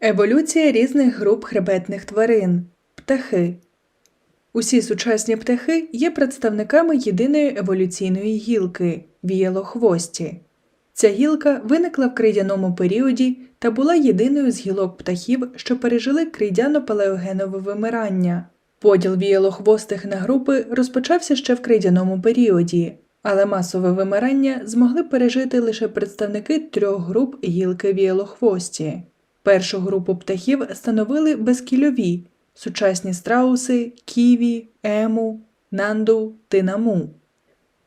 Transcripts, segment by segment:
Еволюція різних груп хребетних тварин птахи. Усі сучасні птахи є представниками єдиної еволюційної гілки віялохвості. Ця гілка виникла в крейдяному періоді та була єдиною з гілок птахів, що пережили крейдяно-палеогенове вимирання. Поділ віялохвостих на групи розпочався ще в крейдяному періоді, але масове вимирання змогли пережити лише представники трьох груп гілки віялохвості. Першу групу птахів становили безкільові сучасні страуси, ківі, ему, нанду, тинаму.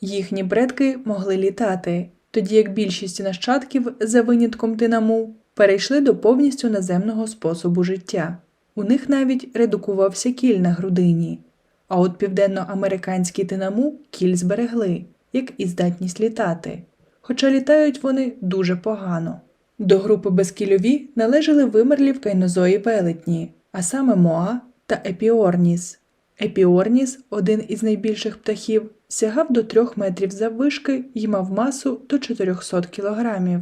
Їхні предки могли літати, тоді як більшість нащадків, за винятком тинаму, перейшли до повністю наземного способу життя. У них навіть редукувався кіль на грудині. А от південноамериканські тинаму кіль зберегли, як і здатність літати, хоча літають вони дуже погано. До групи безкільові належали вимерлі в кайнозої велетні, а саме Моа та Епіорніс. Епіорніс, один із найбільших птахів, сягав до 3 метрів заввишки і мав масу до 400 кілограмів.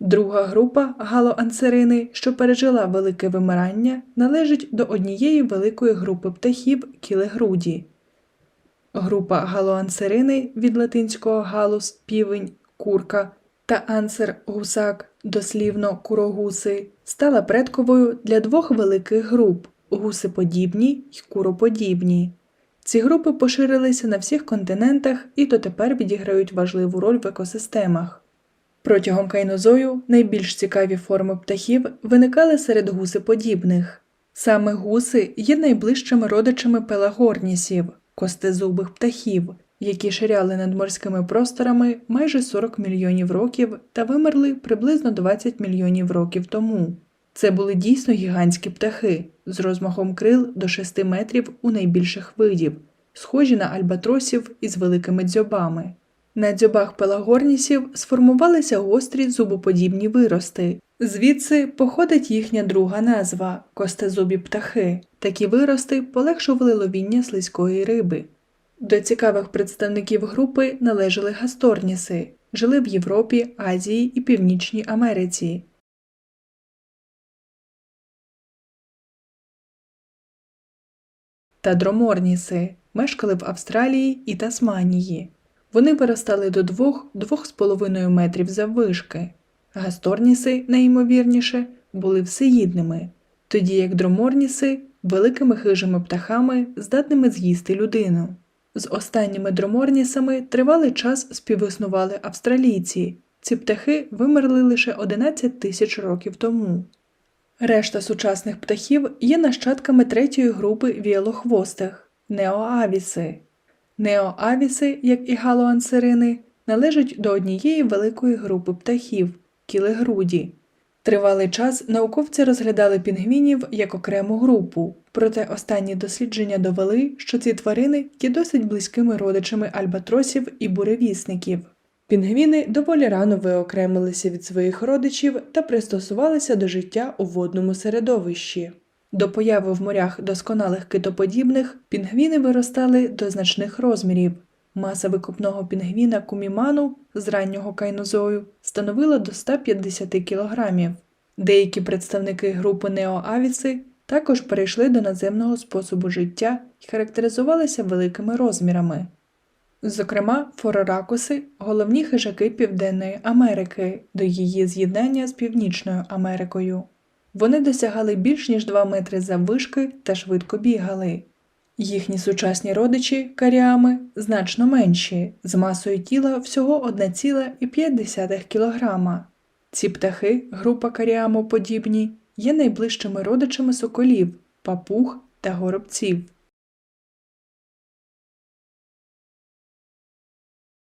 Друга група галоанцерини, що пережила велике вимирання, належить до однієї великої групи птахів кілегруді. Група галоанцерини від латинського галус півень, курка та ансер гусак, дослівно курогуси, стала предковою для двох великих груп гусиподібні й куроподібні. Ці групи поширилися на всіх континентах і дотепер відіграють важливу роль в екосистемах. Протягом кайнозою найбільш цікаві форми птахів виникали серед гусиподібних. Саме гуси є найближчими родичами пелагорнісів, костезубих птахів, які ширяли над морськими просторами майже 40 мільйонів років та вимерли приблизно 20 мільйонів років тому. Це були дійсно гігантські птахи з розмахом крил до 6 метрів у найбільших видів, схожі на альбатросів із великими дзьобами. На дзьобах пелагорнісів сформувалися гострі зубоподібні вирости. Звідси походить їхня друга назва костезубі птахи. Такі вирости полегшували ловіння слизької риби. До цікавих представників групи належали гасторніси, жили в Європі, Азії і Північній Америці. Та дроморніси мешкали в Австралії і Тасманії. Вони виростали до 2-2,5 метрів заввишки. Гасторніси, найімовірніше, були всеїдними, тоді як дроморніси великими хижими птахами, здатними з'їсти людину. З останніми дроморнісами тривалий час співіснували австралійці. Ці птахи вимерли лише 11 тисяч років тому. Решта сучасних птахів є нащадками третьої групи віялохвостих неоавіси. Неоавіси, як і галоансерини, належать до однієї великої групи птахів кілегруді. Тривалий час науковці розглядали пінгвінів як окрему групу, проте останні дослідження довели, що ці тварини є досить близькими родичами альбатросів і буревісників. Пінгвіни доволі рано виокремилися від своїх родичів та пристосувалися до життя у водному середовищі. До появи в морях досконалих китоподібних пінгвіни виростали до значних розмірів. Маса викопного пінгвіна куміману з раннього кайнозою становила до 150 кілограмів. Деякі представники групи неоавіси також перейшли до наземного способу життя і характеризувалися великими розмірами. Зокрема, фороракуси головні хижаки Південної Америки до її з'єднання з Північною Америкою. Вони досягали більш ніж 2 метри заввишки та швидко бігали. Їхні сучасні родичі каріами значно менші, з масою тіла всього 1,5 кг. Ці птахи, група каріамоподібні, є найближчими родичами соколів, папуг та горобців.